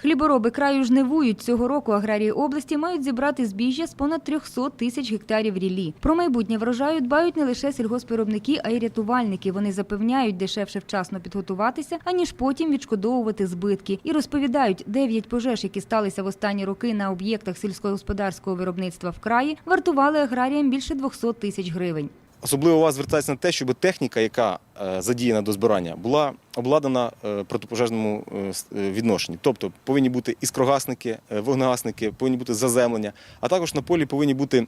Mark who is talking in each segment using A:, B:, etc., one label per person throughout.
A: Хлібороби краю жнивують. Цього року аграрії області мають зібрати збіжжя з понад 300 тисяч гектарів ріллі. Про майбутнє врожаю дбають не лише сільгоспвиробники, а й рятувальники. Вони запевняють, дешевше вчасно підготуватися, аніж потім відшкодовувати збитки. І розповідають, дев'ять пожеж, які сталися в останні роки на об'єктах сільськогосподарського виробництва в краї, вартували аграріям більше 200 тисяч гривень.
B: Особливо увага звертається на те, щоб техніка, яка е, задіяна до збирання, була обладнана е, протипожежному е, відношенні. Тобто повинні бути іскрогасники, вогнегасники, повинні бути заземлення, а також на полі повинні бути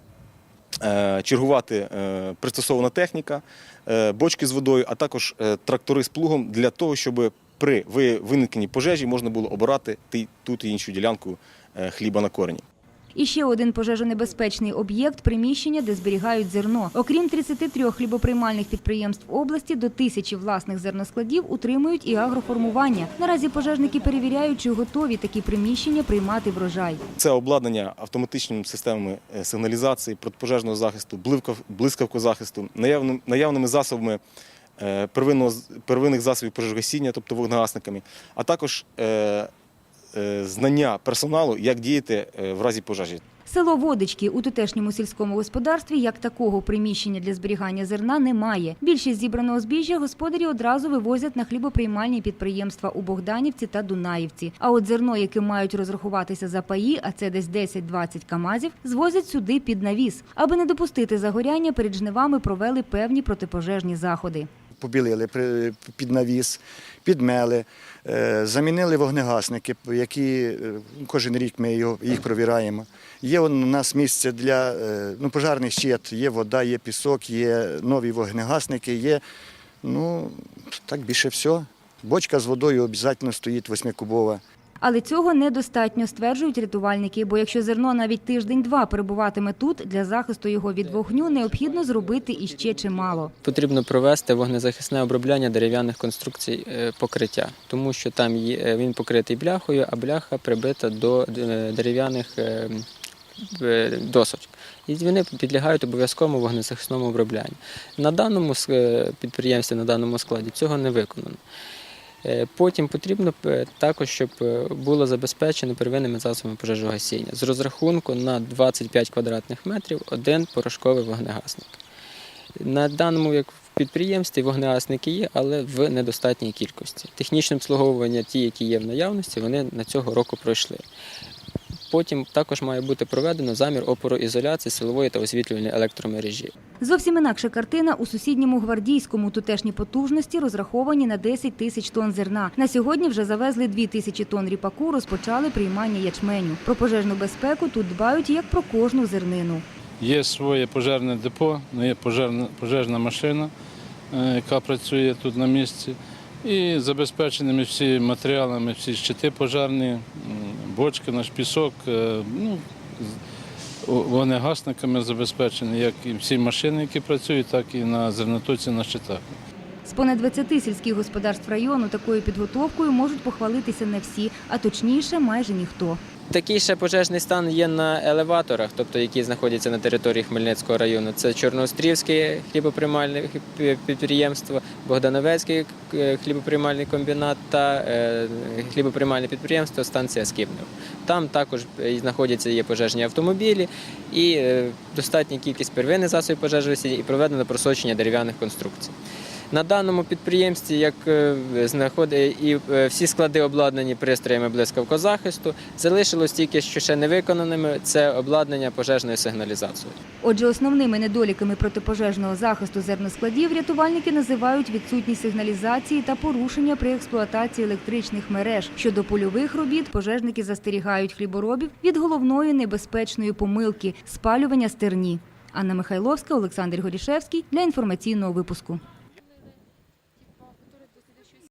B: чергувати пристосована техніка, бочки з водою, а також трактори з плугом для того, щоб при виникненні пожежі можна було обирати ту та іншу ділянку хліба на корені.
A: І ще один пожежонебезпечний об'єкт – приміщення, де зберігають зерно. Окрім 33 хлібоприймальних підприємств області, до тисячі власних зерноскладів утримують і агроформування. Наразі пожежники перевіряють, чи готові такі приміщення приймати врожай.
B: Це обладнання автоматичними системами е, сигналізації, протипожежного захисту, блискавкозахисту, наявними засобами е, первинних засобів пожежогасіння, тобто вогнегасниками, а також е, знання персоналу, як діяти е, в разі пожежі.
A: Село Водички у тутешньому сільському господарстві як такого приміщення для зберігання зерна немає. Більшість зібраного збіжжя господарі одразу вивозять на хлібоприймальні підприємства у Богданівці та Дунаївці. А от зерно, яким мають розрахуватися за паї, а це десь 10-20 камазів, звозять сюди під навіс. Аби не допустити загоряння, перед жнивами провели певні протипожежні заходи.
C: Побілили під навіс, підмели, е, замінили вогнегасники, які е, кожен рік ми їх провіраємо. Є у нас місце для е, ну, пожарний щит, є вода, є пісок, є нові вогнегасники, є ну, так більше все. Бочка з водою обов'язково стоїть восьмикубова.
A: Але цього недостатньо, стверджують рятувальники. Бо якщо зерно навіть тиждень-два перебуватиме тут, для захисту його від вогню необхідно зробити іще чимало.
D: Потрібно провести вогнезахисне обробляння дерев'яних конструкцій е, покриття, тому що там е, він покритий бляхою, а бляха прибита до е, дерев'яних досочок. І вони підлягають обов'язковому вогнезахисному оброблянню. На даному підприємстві, на даному складі цього не виконано. Е, Потім потрібно е, також, щоб е, було забезпечено первинними засобами пожежогасіння з розрахунку на 25 квадратних метрів один порошковий вогнегасник. На даному як в підприємстві вогнегасники є, але в недостатній кількості. Технічне обслуговування, ті, які є в наявності, вони на цього року пройшли. Потім також має бути проведено замір опороізоляції силової та освітлювальної електромережі.
A: Зовсім інакша картина у сусідньому гвардійському. Тутешні потужності розраховані на 10 тисяч тонн зерна. На сьогодні вже завезли 2 тисячі тонн ріпаку, розпочали приймання ячменю. Про пожежну безпеку тут дбають як про кожну зернину.
E: Є своє пожежне депо, ну, є пожежна, пожежна машина, е, яка працює тут на місці. І забезпеченими всі матеріалами, всі щити пожежні, бочки, наш пісок, е, ну, Вони гасниками забезпечені, як і всі машини, які працюють, так і на зернотоці на щитах.
A: З понад 20 сільських господарств району такою підготовкою можуть похвалитися не всі, а точніше майже ніхто.
D: Такий ще пожежний стан є на елеваторах, тобто які знаходяться на території Хмельницького району. Це Чорноострівське хлібоприймальне підприємство, Богдановецький е, хлібоприймальний комбінат та е, хлібоприймальне підприємство станція Скібнев. Там також е, знаходяться є пожежні автомобілі і достатня кількість первинних засобів пожежогасіння і проведено просочення дерев'яних конструкцій. На даному підприємстві, як е, знаходить і е, всі склади обладнані пристроями блискавкозахисту, залишилось тільки, що ще не виконаними, це обладнання пожежною сигналізацією.
A: Отже, основними недоліками протипожежного захисту зерноскладів рятувальники називають відсутність сигналізації та порушення при експлуатації електричних мереж. Щодо польових робіт, пожежники застерігають хліборобів від головної небезпечної помилки спалювання стерні. Анна Михайловська, Олександр Горішевський для інформаційного випуску.